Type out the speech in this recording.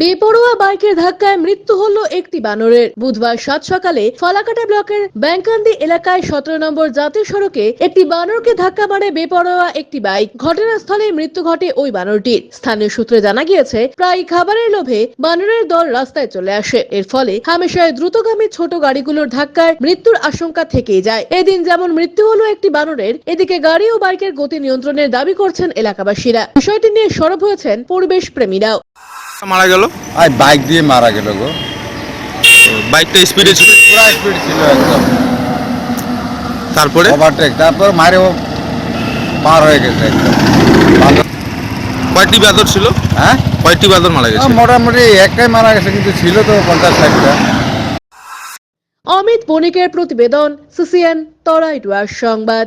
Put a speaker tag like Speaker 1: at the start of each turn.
Speaker 1: বেপরোয়া বাইকের ধাক্কায় মৃত্যু হলো একটি বানরের। বুধবার সাত সকালে ফলাকাটা ব্লকের ব্যাংকান্দি এলাকায় সতেরো নম্বর জাতীয় সড়কে একটি বানরকে ধাক্কা মারে বেপরোয়া একটি বাইক। ঘটনাস্থলে মৃত্যু ঘটে ওই বানরটির। স্থানীয় সূত্রে জানা গিয়েছে, প্রায় খাবারের লোভে বানরের দল রাস্তায় চলে আসে। এর ফলে হামেশায় দ্রুতগামী ছোট গাড়িগুলোর ধাক্কায় মৃত্যুর আশঙ্কা থেকেই যায়। এদিন যেমন মৃত্যু হলো একটি বানরের, এদিকে গাড়ি ও বাইকের গতি নিয়ন্ত্রণের দাবি করছেন এলাকাবাসীরা। বিষয়টি নিয়ে সরব হয়েছেন পরিবেশ প্রেমীরাও
Speaker 2: মারা গেল?
Speaker 3: আর বাইক দিয়ে মারা গেল গো।
Speaker 2: বাইকটা স্পিডে ছিল?
Speaker 3: পুরা স্পিড ছিল একদম।
Speaker 2: তারপরে?
Speaker 3: ওভারটেক তারপর মারে ও পার হয়ে গেছে একদম।
Speaker 2: কয়টি বাদর ছিল?
Speaker 3: হ্যাঁ?
Speaker 2: কয়টি বাদর মারা গেছে?
Speaker 3: মোটামুটি একটাই মারা গেছে কিন্তু ছিল তো পঞ্চাশ ষাটটা।
Speaker 1: অমিত বণিকের প্রতিবেদন সিসিএন তরাইডুয়ার সংবাদ।